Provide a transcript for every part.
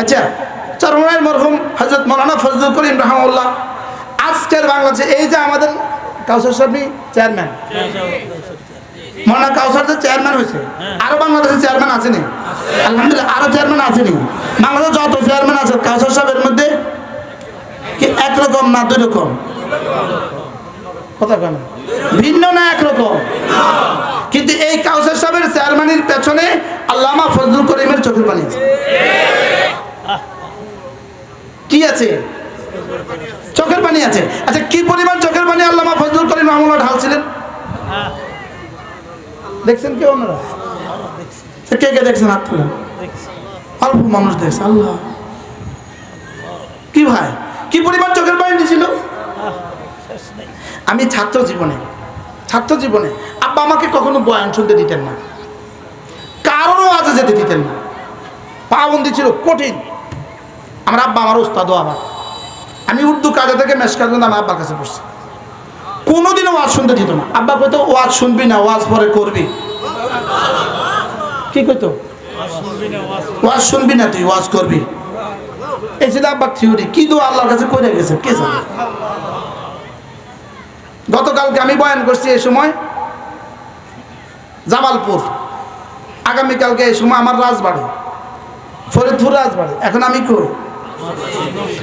আচ্ছা চরমরায়ের মরহুম হজরত মৌলানা ফজলুল করিম রহমাল্লাহ আজকের বাংলাদেশে এই যে আমাদের কাউসার সাহেবই চেয়ারম্যান চেয়ারম্যান হয়েছে চেয়ারম্যান চেয়ারম্যান আছে মধ্যে কি না দুই রকম ভিন্ন না একরকম? কিন্তু এই কাউসার সাহেবের চেয়ারম্যানের পেছনে আল্লামা ফজলুল করিমের চোখের পানি কি আছে? চোখের পানি আছে। আচ্ছা কি পরিমাণ চোখের পানি আল্লামা ফজলুল করিম রহমুল্লাহ ঢালছিলেন? দেখছেন কি অন্যরা কে কে দেখছেন? হাত তুলেন। অল্প মানুষ দেখছে, আল্লাহ। কি ভাই? কি পরিমাণ চোখের পানি দিছিল আমি ছাত্র জীবনে ছাত্র জীবনে আব্বা আমাকে কখনো বয়ান শুনতে দিতেন না। কারোরও আজে যেতে দিতেন না। পাবন্দি ছিল কঠিন। আমার আব্বা, আমার ওস্তাদও আমার। আমি উর্দু কাজে থেকে মেসকাজ আমার আব্বার কাছে পড়ছি। কোনোদিনও ওয়াজ শুনতে দিত না। আব্বা কইতো, ওয়াজ শুনবি না, ওয়াজ পরে করবি। কি কইতো? ওয়াজ শুনবি না তুই, ওয়াজ করবি। এই ছিল আব্বার থিওরি কি দো আল্লাহর কাছে করে গেছে, কে জানে? গতকালকে আমি বয়ান করছি এই সময়, জামালপুর। আগামীকালকে এই সময় আমার রাজবাড়ি, ফরিদপুর রাজবাড়ি। এখন আমি কই?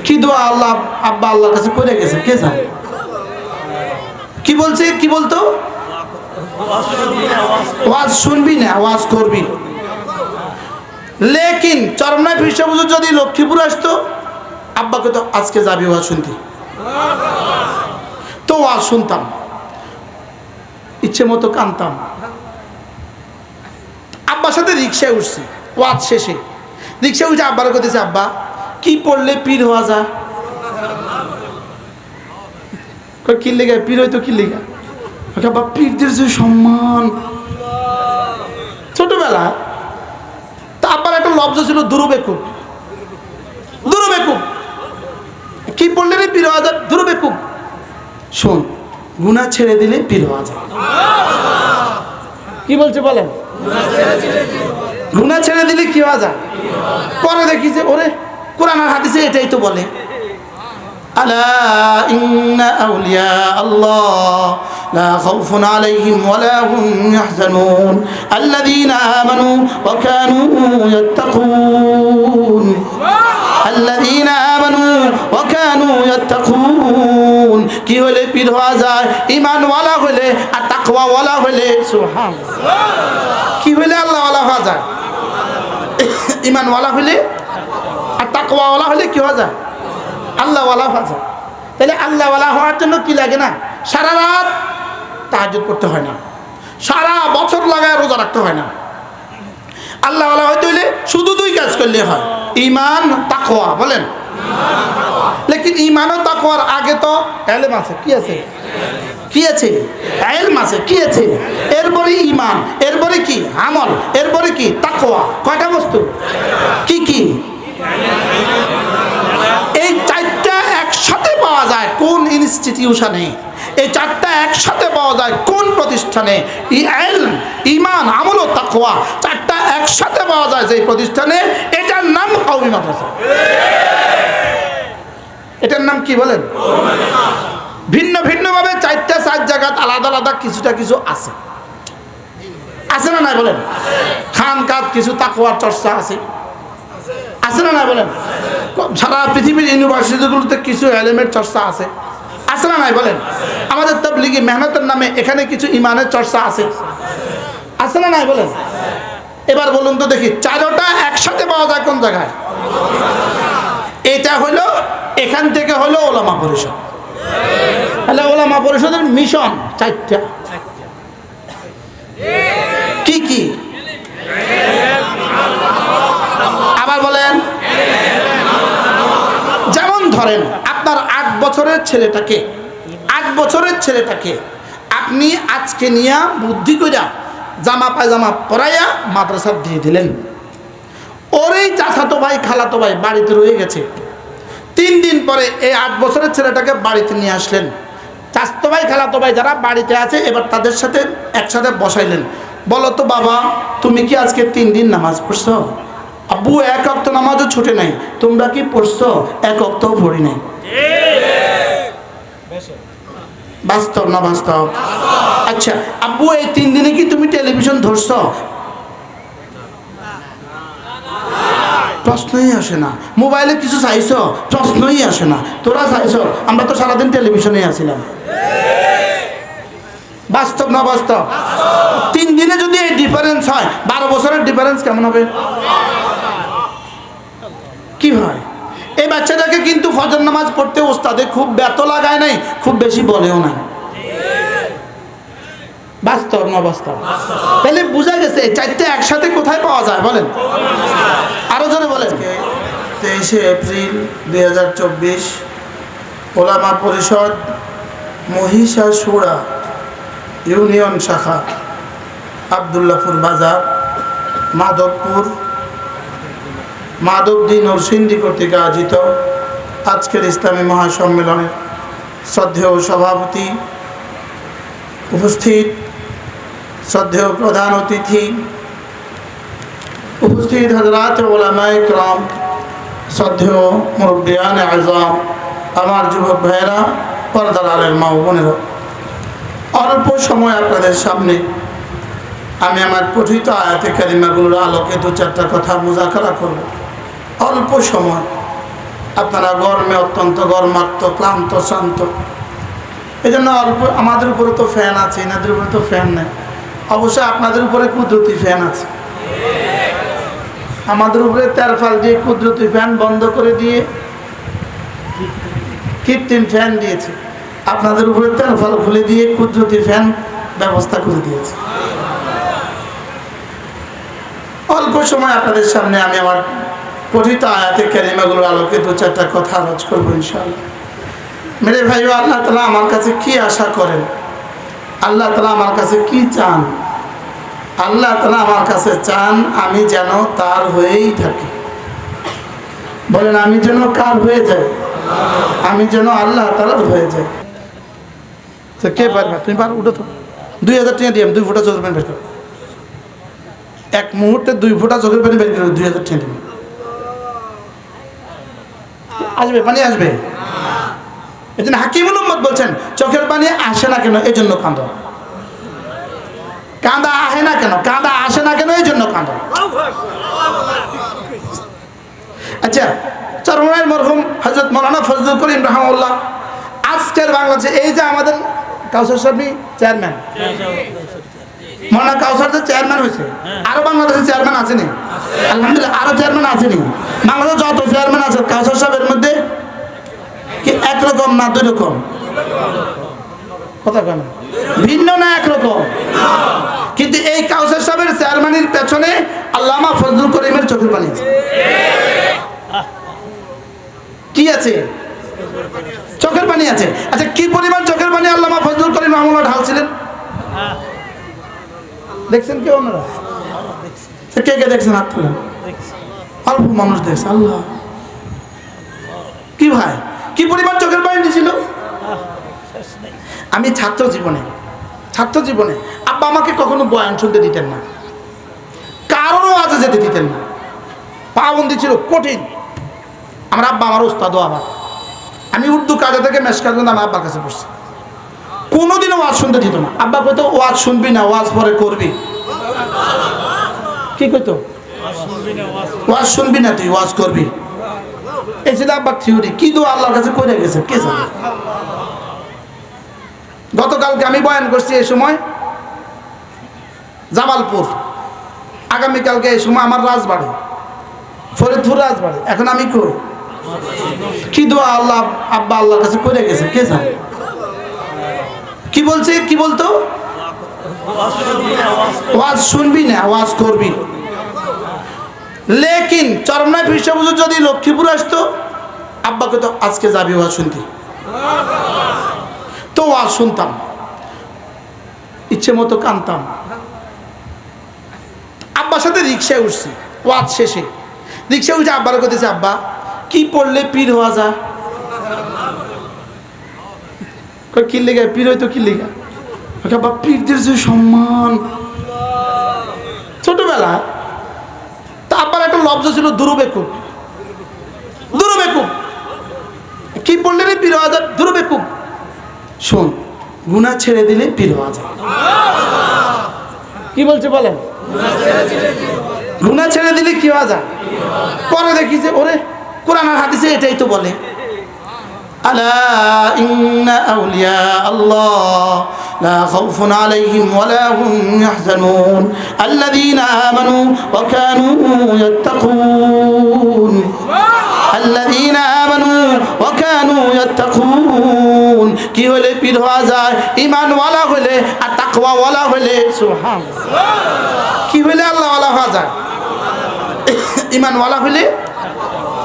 কি দোয়া আল্লাহ আব্বা আল্লাহর কাছে করে গেছে? কে জানে? কি বলছে? কি বলতো? ওয়াজ শুনবি না, ওয়াজ করবি। লেকিন চরমনায় ফিরসাবুজুর যদি লক্ষ্মীপুর আসতো, আব্বাকে তো আজকে যাবি ওয়াজ শুনতে। তো ওয়াজ শুনতাম। ইচ্ছে মতো কানতাম। আব্বার সাথে রিক্সায় উঠছি, ওয়াজ শেষে। রিক্সায় উঠে আব্বার করতেছে আব্বা কি পড়লে পীর হওয়া যায়? কি লেগে পীর হয়তো কি কই, আব্বা পীরদের যে সম্মান। ছোটবেলা তা আব্বার একটা লব্জ ছিল দুরুবেকুব দুরুবেকুব কি পড়লে রে পীর হওয়া যায়? দুরুবেকুব শোন গুণা ছেড়ে দিলে পীর হওয়া যায়। কি বলছে বলেন? গুণা ছেড়ে দিলে কি হওয়া যায়? পরে দেখি যে ওরে কোরআন আর হাদিসে এটাই তো বলে আলা ইন্না আউলিয়া আল্লাহ لا خوف عليهم ولا هم يحزنون الذين آمنوا وكانوا يتقون الذين آمنوا وكانوا يتقون কি হলে পীর হওয়া যায় ইমান ওয়ালা হলে আর তাকওয়া ওয়ালা হলে সুবহান কি হলে আল্লাহ ওয়ালা হওয়া যায় ইমান ওয়ালা হলে আর তাকওয়া ওয়ালা হলে কি হওয়া যায়? আল্লাহ ওয়ালা হওয়া যায়। তাহলে আল্লাহ ওয়ালা হওয়ার জন্য কি লাগে না? সারা রাত তাহাজুদ করতে হয় না। সারা বছর লাগায় রোজা রাখতে হয় না। আল্লাহ হইতে হইলে শুধু দুই কাজ করলে হয়। ইমান তাকওয়া, বলেন। লেকিন ইমান ও তাকওয়ার আগে তো এলেম আছে। কি আছে? কি আছে? এলম আছে। কি আছে? এরপরে ইমান এরপরে কি? আমল, এরপরে কি? তাকওয়া। কয়টা বস্তু? কি কি? এই চারটা একসাথে পাওয়া যায় কোন ইনস্টিটিউশনে এই চারটা একসাথে পাওয়া যায় কোন প্রতিষ্ঠানে? ইমান, আমল ও তাকওয়া, চারটা একসাথে পাওয়া যায় যে প্রতিষ্ঠানে। এটার নাম কওমি মাদ্রাসা। এটার নাম কি বলেন? ভিন্ন ভিন্নভাবে চারটা চার জায়গা আলাদা আলাদা কিছুটা কিছু আছে। আছে না নাই বলেন? খান কাত কিছু তাকওয়ার চর্চা আছে। আছে না নাই বলেন? সারা পৃথিবীর ইউনিভার্সিটিগুলোতে কিছু এলিমেন্ট চর্চা আছে। আছে না নাই বলেন? আমাদের তবলিগি মেহনতের নামে এখানে কিছু ইমানের চর্চা আছে। আছে না নাই বলেন? এবার বলুন তো দেখি, চারোটা একসাথে পাওয়া যায় কোন জায়গায়? এটা হলো, এখান থেকে হলো ওলামা পরিষদ। তাহলে ওলামা পরিষদের মিশন চারটা। কি কি? আবার বলেন ধরেন, আপনার আট বছরের ছেলেটাকে, আট বছরের ছেলেটাকে আপনি আজকে নিয়া বুদ্ধি কইরা জামা পায়জামা পরাইয়া মাদ্রাসা দিয়ে দিলেন। ওরই চাচাতো ভাই, খালাতো ভাই, বাড়িতে রয়ে গেছে। তিন দিন পরে এই আট বছরের ছেলেটাকে বাড়িতে নিয়ে আসলেন। চাস্তো ভাই, খালাতো ভাই যারা বাড়িতে আছে, এবার তাদের সাথে একসাথে বসাইলেন। বলো তো বাবা, তুমি কি আজকে তিন দিন নামাজ পড়ছো? আব্বু, এক অক্ত নামাজও ছুটে নাই। তোমরা কি পড়ছো? এক অক্তও পড়ি নাই। বাস্তব না বাস্তব? আচ্ছা আব্বু, এই তিন দিনে কি তুমি টেলিভিশন ধরছ? প্রশ্নই আসে না। মোবাইলে কিছু চাইছ? প্রশ্নই আসে না। তোরা চাইছ? আমরা তো সারাদিন টেলিভিশনে আসিলাম বাস্তব না বাস্তব? তিন দিনে যদি এই ডিফারেন্স হয়, বারো বছরের ডিফারেন্স কেমন হবে? কি হয় এই বাচ্চাটাকে কিন্তু ফজর নামাজ পড়তে ওস্তাদে খুব ব্যত লাগায় নাই, খুব বেশি বলেও নাই। না তেইশে এপ্রিল দুই হাজার চব্বিশ পরিষদ, মহিষাসুরা ইউনিয়ন শাখা, আবদুল্লাপুর বাজার, মাধবপুর মাধবদী নরসিংদী কর্তৃক আয়োজিত আজকের ইসলামী মহাসম্মেলনের শ্রদ্ধেয় সভাপতি উপস্থিত, শ্রদ্ধেয় প্রধান অতিথি, উপস্থিত হজরাত ওলামায় ক্রম, শ্রদ্ধেয় মুরব্বিয়ান আজম আমার যুবক ভাইয়েরা, পর্দার আলের মা বোনেরা। অল্প সময় আপনাদের সামনে আমি আমার পঠিত আয়াতে কারিমাগুলোর আলোকে দু চারটা কথা মোজাকারা করব। অল্প সময়। আপনারা গরমে অত্যন্ত গরমাক্ত, ক্লান্ত, শান্ত। এই জন্য অল্প, আমাদের উপরে তো ফ্যান আছে, এনাদের উপরে তো ফ্যান নেই। অবশ্যই আপনাদের উপরে কুদরতি ফ্যান আছে। আমাদের উপরে তেরফাল দিয়ে কুদরতি ফ্যান বন্ধ করে দিয়ে কৃত্রিম ফ্যান দিয়েছে। আপনাদের উপরে তেরফাল খুলে দিয়ে কুদরতি ফ্যান ব্যবস্থা করে দিয়েছে। অল্প সময় আপনাদের সামনে আমি আমার পঠিত আয়াতে ক্যারিমাগুলোর আলোকে দু চারটা কথা আলোচ করব ইনশাআল্লাহ। মেরে ভাইও, আল্লাহ তালা আমার কাছে কি আশা করেন? আল্লাহ তালা আমার কাছে কি চান? আল্লাহ তালা আমার কাছে চান আমি যেন তার হয়েই থাকি। বলেন, আমি যেন কার হয়ে যাই? আমি যেন আল্লাহ তালার হয়ে যাই। তো কে পারবে? তুমি পার? উঠো তো। দুই হাজার টাকা দিয়ে দুই ফুটা চোখের পানি বের করো এক মুহূর্তে দুই ফুটা চোখের পানি বের করো দুই হাজার টাকা দিবে আসবে পানি আসবে। এই জন্য হাকিমুল উম্মদ বলছেন চোখের পানি আসে না কেন? এই জন্য কাঁদো। কাঁদা আসে না কেন? কাঁদা আসে না কেন? এই জন্য কাঁদো। আচ্ছা চরমায়ের মরহুম হজরত মৌলানা ফজলুল করিম রহমউল্লাহ আজকের বাংলাদেশে এই যে আমাদের কাউসার সাহেবই চেয়ারম্যান। মৌলানা কাউসার যে চেয়ারম্যান হয়েছে আরও বাংলাদেশের চেয়ারম্যান আসেনি আলহামদুলিল্লাহ, আরও চেয়ারম্যান আসেনি। বাংলাদেশে যত চেয়ারম্যান আছে, কাউসার সাহেবের মধ্যে কি একরকম না দুই রকম কথা কেন? ভিন্ন না একরকম? কিন্তু এই কাউসার সাহেবের চেয়ারম্যানের পেছনে আল্লামা ফজলুল করিমের চোখের পানি কি আছে? চোখের পানি আছে। আচ্ছা কি পরিমাণ চোখের পানি আল্লামা ফজলুল করিম রহমুল্লাহ ঢালছিলেন? দেখছেন কি ওনারা? তা কে কে দেখছেন হাত তুলেন অল্প মানুষ দেখছে, আল্লাহ। কি ভাই? কি পরিমাণ চোখের পানি দিছিল আমি ছাত্র জীবনে ছাত্র জীবনে আব্বা আমাকে কখনো বয়ান শুনতে দিতেন না। কারণও আজে যেতে দিতেন না। পাবন্দি ছিল কঠিন। আমার আব্বা আমার ওস্তাদও আবার আমি উর্দু কাজে থেকে মেশ কাজ আমার আব্বার কাছে পড়ছি। কোনোদিনও ওয়াজ শুনতে দিত না। আব্বা কইতো ওয়াজ শুনবি না, ওয়াজ পরে করবি। কি কইতো? ওয়াজ শুনবি না তুই, ওয়াজ করবি। এই ছিল আব্বার থিওরি কি দো আল্লাহর কাছে করে গেছে, কে জানে? গতকালকে আমি বয়ান করছি এই সময়, জামালপুর। আগামীকালকে এই সময় আমার রাজবাড়ি, ফরিদপুর রাজবাড়ি। এখন আমি কই? কি দোয়া আল্লাহ, আব্বা আল্লাহর কাছে করে গেছে, কে জানে? কি বলছে, কি বলতো? ওয়াজ শুনবি না, ওয়াজ করবি। লেকিন চরমনায় পৃষ্ঠপুজো যদি লক্ষ্মীপুর আসতো আব্বাকে তো আজকে যাবি ওয়াজ শুনতে। তো ওয়াজ শুনতাম। ইচ্ছে মতো কানতাম। আব্বার সাথে রিক্সায় উঠছি, ওয়াজ শেষে। রিক্সায় উঠে আব্বার করতেছে আব্বা, কি পড়লে পীর হওয়া যায়? কি লেগে পীর হয়তো কি লেগে আচ্ছা, বাবা পীরদের যে সম্মান। ছোটবেলা তারপর একটা লব্জ ছিল দুরুবেকুব দুরুবেকুব কি পড়লে রে পীর আজাদ? দুরুবেকুব শোন, গুণা ছেড়ে দিলে পীর আজাদ। কি বলছে বলেন? গুণা ছেড়ে দিলে কি হওয়া পরে দেখি যে, ওরে, কোরআন হাদিসে এটাই তো বলে। আলা ইন্না আউলিয়া আল্লাহ। لا خوف عليهم ولا هم يحزنون الذين آمنوا وكانوا يتقون الذين آمنوا وكانوا يتقون কি হলে পীর হওয়া যায় ইমানওয়ালা হলে আর তাকওয়াওয়ালা হলে সুবহান কি হলে আল্লাহওয়ালা হওয়া যায় ইমানওয়ালা হলে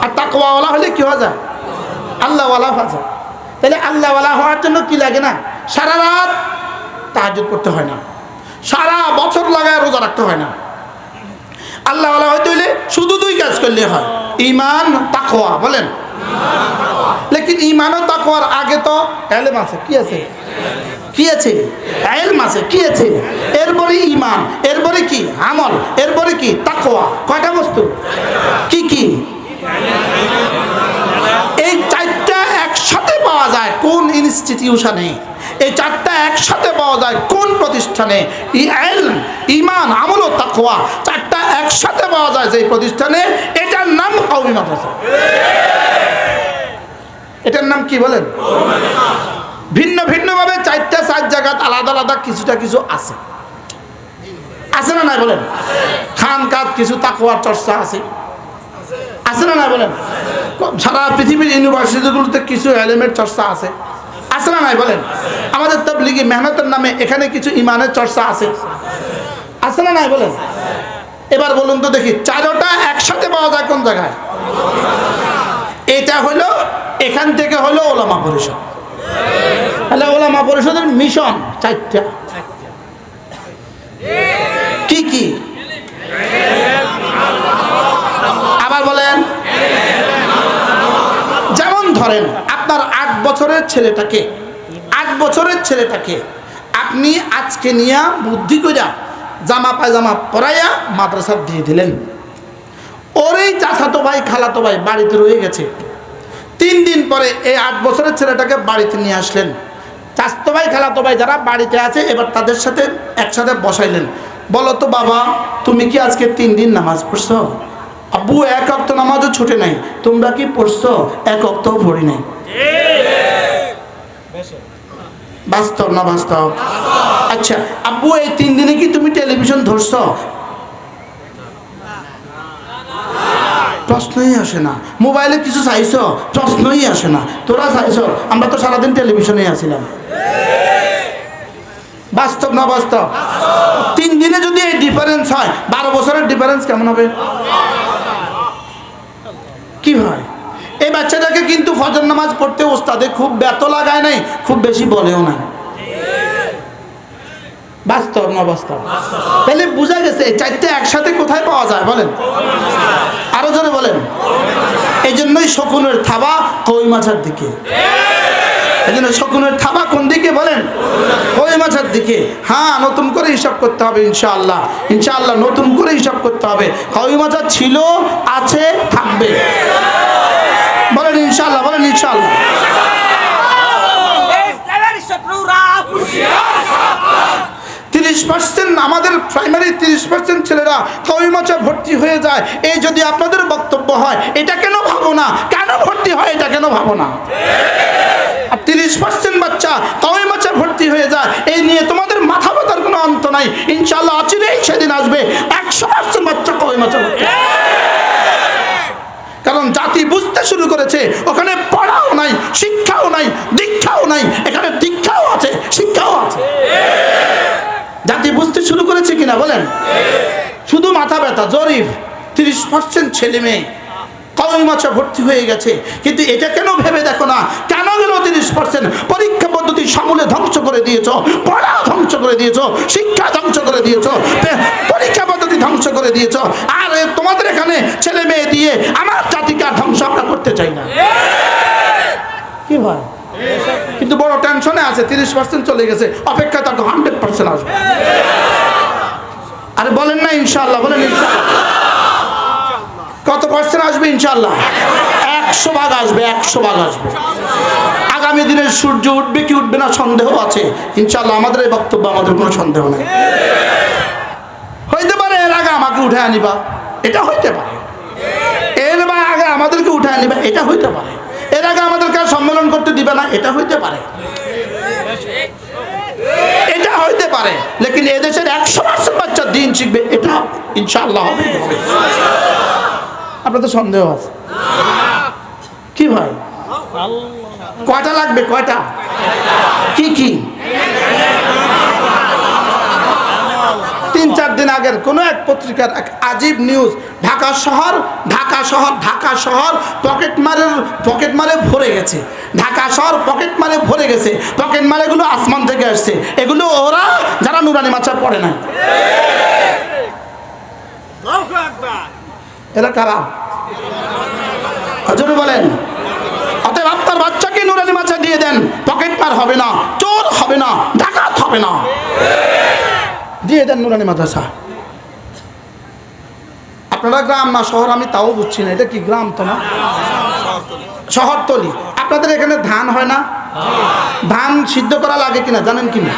আর তাকওয়াওয়ালা হলে কি হওয়া যায় আল্লাহওয়ালা হওয়া যায় তাহলে আল্লাহওয়ালা হওয়ার জন্য কি লাগে না সারা রাত তাহাজুদ করতে হয় না। সারা বছর লাগায় রোজা রাখতে হয় না। আল্লাহ আল্লাহ হইতে হইলে শুধু দুই কাজ করলে হয়। ইমান তাকওয়া, বলেন। লেকিন ইমান ও তাকওয়ার আগে তো এলেম আছে। কি আছে? কি আছে? এলম আছে। কি আছে? এরপরে ইমান এরপরে কি? আমল, এরপরে কি? তাকওয়া। কয়টা বস্তু? কি কি? এই চারটা একসাথে পাওয়া যায়। কোন ইনস্টিটিউশনে এই চারটা একসাথে পাওয়া যায়। কোন প্রতিষ্ঠানে? ইমান আমল ও তাকওয়া। চারটা একসাথে পাওয়া যায় যে প্রতিষ্ঠানে। এটার নাম কওমি মাদ্রাসা। এটার নাম কি বলেন? ভিন্ন ভিন্নভাবে চারটা চার জায়গা আলাদা আলাদা কিছুটা কিছু আছে। আছে না নাই বলেন? খান কাজ কিছু তাকওয়ার চর্চা আছে। আছে না নাই বলেন? সারা পৃথিবীর ইউনিভার্সিটিগুলোতে কিছু এলিমেন্ট চর্চা আছে। আছে না নাই, বলেন। আমাদের তবলিগি মেহনতের নামে এখানে কিছু ইমানের চর্চা আছে। আছে না নাই, বলেন। এবার বলুন তো দেখি, চারোটা একসাথে পাওয়া যায় কোন জায়গায়? এটা হলো, এখান থেকে হলো ওলামা পরিষদ। তাহলে ওলামা পরিষদের মিশন চারটা। কি কি? আবার বলেন, যেমন ধরেন আপনার আট বছরের ছেলেটাকে। আট বছরের ছেলেটাকে। আপনি আজকে নিয়া বুদ্ধি কইরা জামা পায়জামা পরাইয়া মাদ্রাসা দিয়ে দিলেন। ওর এই চাচাতো ভাই, খালাতো ভাই বাড়িতে রয়ে গেছে। তিন দিন পরে এই আট বছরের ছেলেটাকে বাড়িতে নিয়ে আসলেন। চাস্তো ভাই, খালাতো ভাই যারা বাড়িতে আছে, এবার তাদের সাথে একসাথে বসাইলেন। বলো তো বাবা, তুমি কি আজকে তিন দিন নামাজ পড়ছো? আব্বু, এক অক্ত নামাজও ছুটে নাই। তোমরা কি পড়ছো? এক অক্তও পড়ি নাই। বাস্তব না বাস্তব? আচ্ছা আব্বু, এই তিন দিনে কি তুমি টেলিভিশন ধরছ? প্রশ্নই আসে না। মোবাইলে কিছু চাইছ? প্রশ্নই আসে না। তোরা চাইছ? আমরা তো সারাদিন টেলিভিশনে আছিলাম। বাস্তব না বাস্তব? তিন দিনে যদি এই ডিফারেন্স হয়, বারো বছরের ডিফারেন্স কেমন হবে? কি হয়? কিন্তু ফজর নামাজ পড়তে ওস্তাদে খুব ব্যত লাগায় নাই, খুব বেশি বলেও না বাস্তব না বাস্তব? তাহলে বোঝা গেছে, এই চারটে একসাথে কোথায় পাওয়া যায় বলেন? আরও জোরে বলেন। এই জন্যই শকুনের থাবা কই মাছের দিকে। এই জন্য শকুনের থাবা কোন দিকে বলেন? কই মাছের দিকে। হ্যাঁ নতুন করে হিসাব করতে হবে ইনশাআল্লাহ। ইনশাআল্লাহ নতুন করে হিসাব করতে হবে। কই মাছের ছিল, আছে, থাকবে। বলেন ইনশাআল্লাহ, বলেন শত্রুরা তিরিশ পার্সেন্ট আমাদের প্রাইমারি তিরিশ পার্সেন্ট ছেলেরা মাছে ভর্তি হয়ে যায় এই যদি আপনাদের বক্তব্য হয়, এটা কেন ভাবো না? কেন ভর্তি হয়, এটা কেন ভাবো না? আর তিরিশ পার্সেন্ট বাচ্চা মাছে ভর্তি হয়ে যায়, এই নিয়ে তোমাদের মাথা ব্যথার কোনো অন্ত নাই। ইনশাল্লাহ অচিরেই সেদিন আসবে, একশো পার্সেন্ট বাচ্চা মাছে কারণ জাতি বুঝতে শুরু করেছে। ওখানে পড়াও নাই শিক্ষাও নাই দীক্ষাও নাই এখানে দীক্ষাও আছে শিক্ষাও আছে। জাতি বুঝতে শুরু করেছে কিনা বলেন? শুধু মাথা ব্যথা জরিফ তিরিশ পার্সেন্ট ছেলে মেয়ে। কওমি মাছে ভর্তি হয়ে গেছে। কিন্তু এটা কেন ভেবে দেখো না? কেন গেল তিরিশ পার্সেন্ট পরীক্ষা পদ্ধতি সমূলে ধ্বংস করে দিয়েছ, পড়া ধ্বংস করে দিয়েছ, শিক্ষা ধ্বংস করে দিয়েছ পরীক্ষা পদ্ধতি ধ্বংস করে দিয়েছ। আর তোমাদের এখানে ছেলে মেয়ে দিয়ে আমার জাতিকে আর ধ্বংস আমরা করতে চাই না। কি ভাই? কিন্তু বড় টেনশনে আছে, তিরিশ পার্সেন্ট চলে গেছে, অপেক্ষা থাকো হান্ড্রেড পার্সেন্ট আসবে। আরে বলেন না ইনশাল্লাহ বলেন ইনশাল্লাহ কত পার্সেন্ট আসবে ইনশাল্লাহ একশো ভাগ আসবে, একশো ভাগ আসবে। আগামী দিনের সূর্য উঠবে কি উঠবে না সন্দেহ আছে। ইনশাল্লাহ আমাদের এই বক্তব্য আমাদের কোনো সন্দেহ নেই। হইতে পারে এর আগে আমাকে উঠে আনিবা। এটা হইতে পারে। এর আগে আমাদেরকে উঠে আনিবা, এটা হইতে পারে। এর আগে আমাদেরকে সম্মেলন করতে দিবে না, এটা হইতে পারে। এটা হইতে পারে, লেকিন এদেশের একশো পার্সেন্ট বাচ্চা দিন শিখবে, এটা ইনশাআল্লাহ হবে হবে। আপনাদের সন্দেহ আছে। কি ভাই? কয়টা লাগবে? কয়টা? কি কি? তিন, চার দিন আগের কোন এক পত্রিকার এক আজীব নিউজ ঢাকা শহর ঢাকা শহর ঢাকা শহর, পকেট মারের, পকেট মারে ভরে গেছে। ঢাকা শহর, পকেট মারে ভরে গেছে। পকেট মারেগুলো আসমান থেকে আসছে। এগুলো ওরা, যারা নুরানি মাছা পড়ে না এরা কারা? হজরে বলেন। অতএব আপনার বাচ্চাকে নুরানি মাছা দিয়ে দেন, পকেট মার হবে না, চোর হবে না, ডাকাত হবে না। দিয়ে দেন নুরানি মাদ্রাসা। আপনারা গ্রাম না শহর, আমি তাও বুঝছি না, এটা কি গ্রাম তো না? শহরতলি। আপনাদের এখানে ধান হয় না? ধান সিদ্ধ করা লাগে কিনা, জানেন কিনা?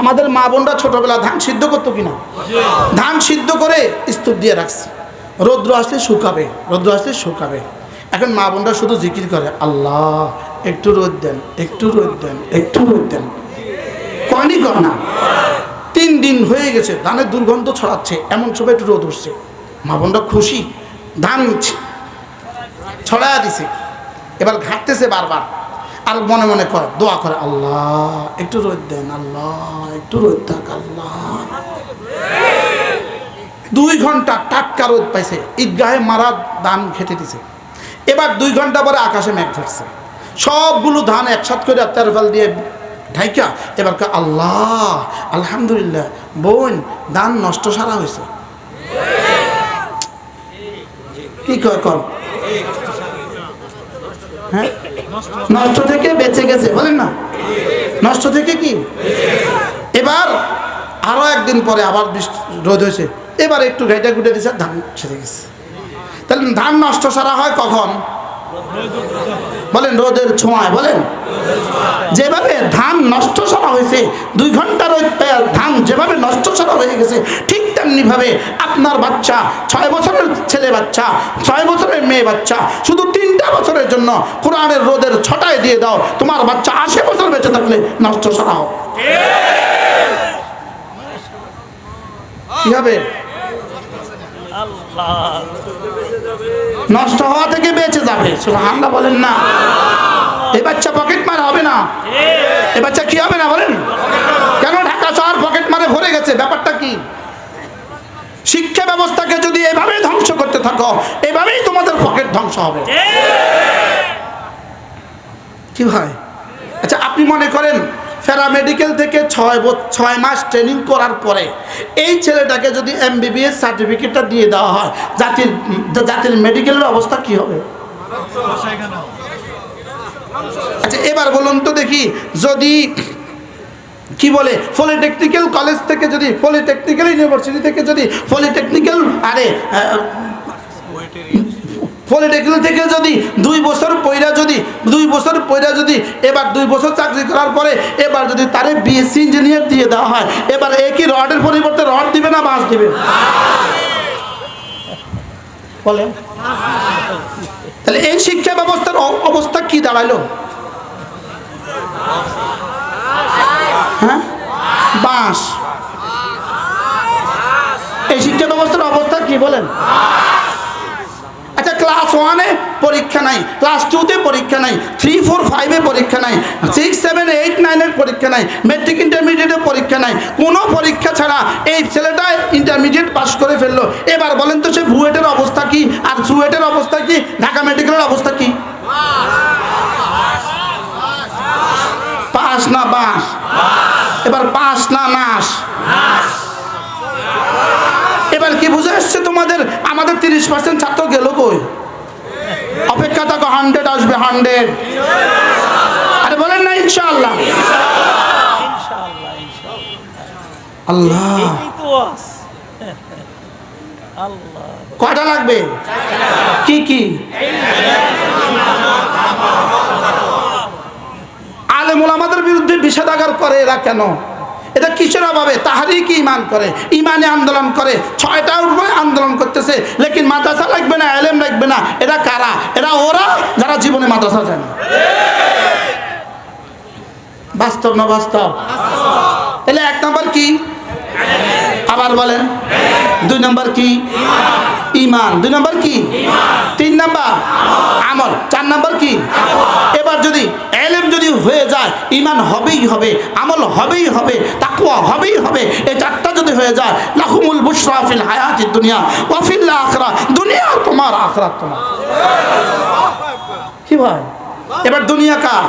আমাদের মা বোনরা ছোটবেলা ধান সিদ্ধ করতো কিনা? ধান সিদ্ধ করে স্তূপ দিয়ে রাখছে। রৌদ্র আসলে শুকাবে, রৌদ্র আসলে শুকাবে। এখন মা বোনরা শুধু জিকির করে, আল্লাহ, একটু রোদ দেন, একটু রোদ দেন, একটু রোদ দেন। কয়নি কর না। তিন দিন হয়ে গেছে, ধানের দুর্গন্ধ ছড়াচ্ছে, এমন সময় একটু রোদ উঠছে। মা বোনরা খুশি, ধান ছ- ছড়ায়া দিছে। এবার ঘাটতেছে বারবার। আর মনে মনে করে, দোয়া করে, আল্লাহ, একটু রোদ দেন, আল্লাহ, একটু রোদ থাক, আল্লাহ। দুই ঘণ্টা টাটকা রোদ পাইছে, ঈদগাহে মারা ধান খেতে দিছে। এবার দুই ঘণ্টা পরে আকাশে মেঘ ধরছে। সবগুলো ধান একসাথ করে তেরফাল দিয়ে ঢাইকা, এবার আল্লাহ, আলহামদুলিল্লাহ, বোন, ধান নষ্ট সারা হয়েছে কি কর হ্যাঁ? নষ্ট থেকে বেঁচে গেছে, বলেন না? নষ্ট থেকে কি? এবার আরও একদিন পরে আবার বৃষ্টি রোদ হয়েছে। এবার একটু ঘাইটা গুটে দিয়েছে ধান ছেড়ে গেছে। তাহলে ধান নষ্ট সারা হয় কখন? বলেন, রোদের ছোঁয়ায়, বলেন। যেভাবে ধান নষ্ট সারা হয়েছে, দুই ঘণ্টা রোদ পেয়ে ধান যেভাবে নষ্ট সারা হয়ে গেছে, ঠিক তেমনি ভাবে আপনার বাচ্চা, ছয় বছরের ছেলে বাচ্চা, ছয় বছরের মেয়ে বাচ্চা, শুধু তিনটা বছরের জন্য কোরআনের রোদের ছটায় দিয়ে দাও, তোমার বাচ্চা আশি বছর বেঁচে থাকলে নষ্ট সারা হোক কি হবে? নষ্ট হওয়া থেকে বেঁচে যাবে আমরা বলেন না। এই বাচ্চা পকেট মার হবে না। এ বাচ্চা কি হবে না বলেন? কেন ঢাকা শহর পকেট মারে ভরে গেছে? ব্যাপারটা কি? শিক্ষা ব্যবস্থাকে যদি এভাবে ধ্বংস করতে থাকো এভাবেই তোমাদের পকেট ধ্বংস হবে। কি ভাই আচ্ছা আপনি মনে করেন প্যারামেডিক্যাল থেকে ছয় ছয় মাস ট্রেনিং করার পরে এই ছেলেটাকে যদি এমবিবিএস সার্টিফিকেটটা দিয়ে দেওয়া হয়, জাতির জাতির মেডিকেলের অবস্থা কি হবে? আচ্ছা এবার বলুন তো দেখি, যদি কি বলে, পলিটেকনিক্যাল কলেজ থেকে যদি পলিটেকনিক্যাল ইউনিভার্সিটি থেকে যদি পলিটেকনিক্যাল আরে পলিটেকনিক থেকে যদি দুই বছর পয়রা যদি, দুই বছর পয়রা যদি, এবার দুই বছর চাকরি করার পরে এবার যদি তারে বিএসসি ইঞ্জিনিয়ার দিয়ে দেওয়া হয়, এবার একই রডের পরিবর্তে রড দিবে না বাঁশ দিবে? বলেন তাহলে এই শিক্ষা ব্যবস্থার অবস্থা কি দাঁড়াল হ্যাঁ? বাঁশ। এই শিক্ষা ব্যবস্থার অবস্থা কি বলেন? ক্লাস ওয়ানে পরীক্ষা নাই ক্লাস টুতে পরীক্ষা নাই থ্রি ফোর ফাইভে পরীক্ষা নাই সিক্স সেভেন এইট নাইনের পরীক্ষা নাই মেট্রিক ইন্টারমিডিয়েটের পরীক্ষা নাই, কোনো পরীক্ষা ছাড়া এই ছেলেটা ইন্টারমিডিয়েট পাস করে ফেলল। এবার বলেন তো সে বুয়েটের অবস্থা কি, আর সুয়েটের অবস্থা কি, ঢাকা মেডিকেলের অবস্থা কি? পাস না বাস এবার পাস না নাস এবার আসছে তোমাদের আমাদের তিরিশ পার্সেন্ট ছাত্র গেল কই? অপেক্ষা থাকো হান্ড্রেড আসবে হান্ড্রেড আরে বলেন না ইনশাআল্লাহ। আস আল্লাহ। কয়টা লাগবে? কি কি? আলেমুল আমাদের বিরুদ্ধে বিষেধাগার করে এরা কেন? এটা কিসের অভাবে? তাহারই কি ইমান করে ইমানে আন্দোলন করে, ছয়টা উপরে আন্দোলন করতেছে, লেকিন মাদ্রাসা লাগবে না, এলেম লাগবে না, এরা কারা? এরা ওরা যারা জীবনে মাদ্রাসা যায় না। বাস্তব না বাস্তব? তাহলে এক নম্বর কি? আবার বলেন। দুই নম্বর কি? ইমান দুই নম্বর কি? তিন নম্বর? আমল। চার নম্বর কি? এবার যদি যদি হয়ে যায় ইমান হবেই হবে, আমল হবেই হবে তাকুয়া হবেই হবে এই চারটা যদি হয়ে যায়, লাহুমুল বুশরা ফিল হায়াতি দুনিয়া, ওয়া ফিল আখিরা দুনিয়া তোমার আখিরাত তোমার। কি ভাই? এবার দুনিয়া কার?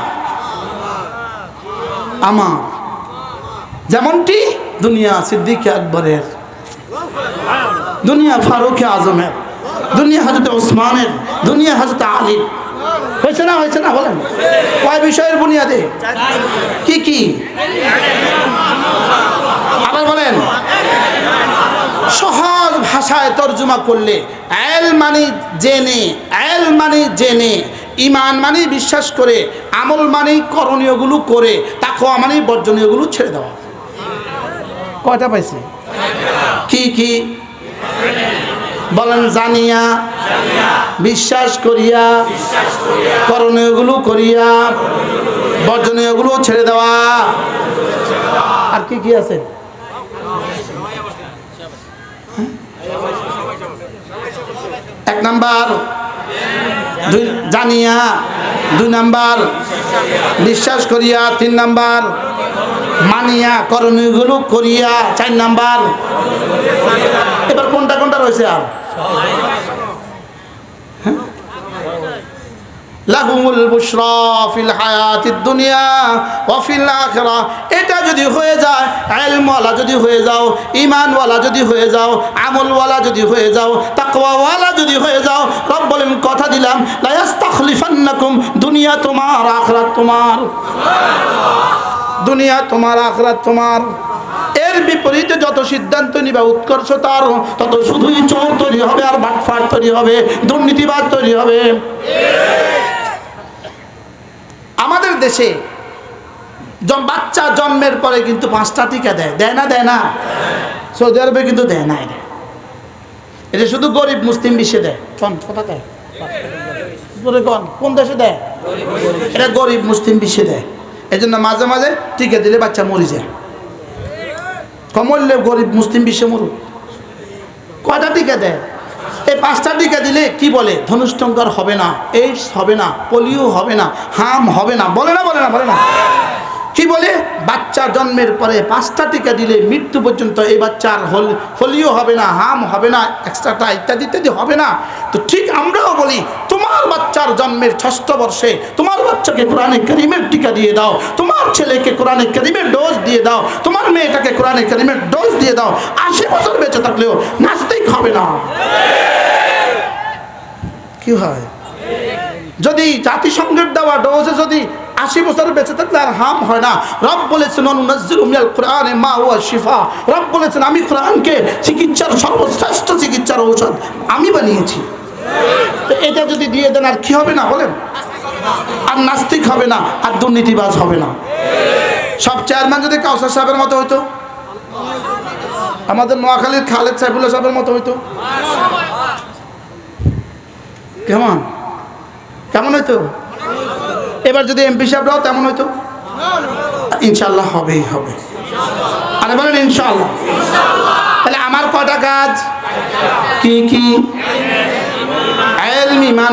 আমার। যেমনটি দুনিয়া সিদ্দিক আকবরের, দুনিয়া ফারুক আজমের, দুনিয়া হাজরত ওসমানের, দুনিয়া হাজরত আলীর হয়েছে না হয়েছে না, বলেন। কয় বিষয়ের বুনিয়াদে? কি কি? আবার বলেন। সহজ ভাষায় তর্জমা করলে এল মানি জেনে, এল মানি জেনে, ইমান মানি বিশ্বাস করে, আমল মানি করণীয়গুলো করে, তাকওয়া মানি বর্জনীয়গুলো ছেড়ে দেওয়া। কয়টা পাইছে? কি কি? বলেন, জানিয়া, বিশ্বাস করিয়া, করণীয়গুলো করিয়া, বর্জনীয়গুলো ছেড়ে দেওয়া। আর কি কি আছে? এক নাম্বার, দুই, জানিয়া, দুই নাম্বার, বিশ্বাস করিয়া, তিন নাম্বার, মানিয়া, করণীয়গুলো করিয়া, চার নাম্বার। এবার রয়েছে আর? এটা যদি হয়ে যায়, ইলমওয়ালা যদি হয়ে যাও, ঈমানওয়ালা যদি হয়ে যাও, আমলওয়ালা যদি হয়ে যাও, তাকওয়াওয়ালা যদি হয়ে যাও, রব বলেন, কথা দিলাম লা ইস্তাখলিফান্নাকুম দুনিয়া তোমার, আখিরাত তোমার। দুনিয়া তোমার, আখরাত তোমার। এর বিপরীতে যত সিদ্ধান্ত নিবা, উৎকর্ষ তার, তত শুধুই চোর তৈরি হবে আর বাটফাট তৈরি হবে দুর্নীতিবাদ তৈরি হবে। আমাদের দেশে বাচ্চা জন্মের পরে কিন্তু পাঁচটা টিকা দেয়। দেয় না দেয় না। সৌদি আরবে কিন্তু দেয় না এটা শুধু গরিব মুসলিম বিশ্বে দেয়। দেয় কোন? দেশে দেয়? এটা গরিব মুসলিম বিশ্বে দেয়। এই জন্য মাঝে মাঝে টিকা দিলে বাচ্চা মরি যায়। কমললে গরিব মুসলিম বিশ্বে মরুক। কয়টা টিকা দেয়? এই পাঁচটা টিকা দিলে কি বলে? ধনুষ্টঙ্কর হবে না এইডস হবে না, পোলিও হবে না, হাম হবে না। বলে না বলে না বলে না। কি বলে? বাচ্চা জন্মের পরে পাঁচটা টিকা দিলে মৃত্যু পর্যন্ত এই বাচ্চার হল ফলিও হবে না, হাম হবে না এক্সট্রাটা ইত্যাদি ইত্যাদি হবে না। তো ঠিক আমরাও বলি, তোমার বাচ্চার জন্মের ষষ্ঠ বর্ষে তোমার বাচ্চাকে কোরআনে করিমের টিকা দিয়ে দাও, তোমার ছেলেকে কোরআনে করিমের ডোজ দিয়ে দাও, তোমার মেয়েটাকে কোরআনে করিমের ডোজ দিয়ে দাও, আশি বছর বেঁচে থাকলেও নাচতেই খাবে না। কি হয়? যদি জাতিসংঘের দেওয়া ডোজে যদি আশি বছর বেঁচে থাকলে আর হাম হয় না, রব বলেছেন কোরআনে মা ওয়া শিফা। রব বলেছেন, আমি কোরআনকে চিকিৎসার সর্বশ্রেষ্ঠ চিকিৎসার ঔষধ আমি বানিয়েছি। এটা যদি দিয়ে দেন, আর কি হবে না বলেন? আর নাস্তিক হবে না, আর দুর্নীতিবাজ হবে না। সব চেয়ারম্যান যদি কাউসার সাহেবের মতো হইতো? আমাদের নোয়াখালীর খালেদ সাহেবুল্লাহ সাহেবের মতো হইতো? কেমন? কেমন হইতো? এবার যদি এমপি সাহেবরাও তেমন হইতো? ইনশাল্লাহ হবেই হবে। আরে বলেন ইনশাল্লাহ তাহলে আমার কয়টা কাজ? কি কি?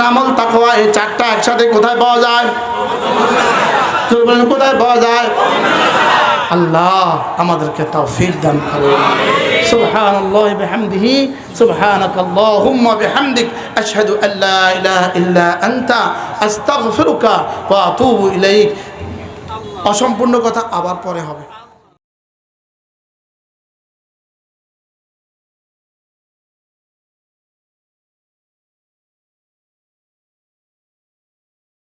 আমল, তাকওয়া, এই চারটা একসাথে কোথায় পাওয়া যায়? জোরে বলেন কোথায় পাওয়া যায় আল্লাহ আমাদেরকে তৌফিক দান করুন سبحان الله بحمده سبحانك اللهم بحمدك أشهد أن لا إله إلا أنت أستغفرك وأتوب إليك অসম্পূর্ণ কথা আবার পরে হবে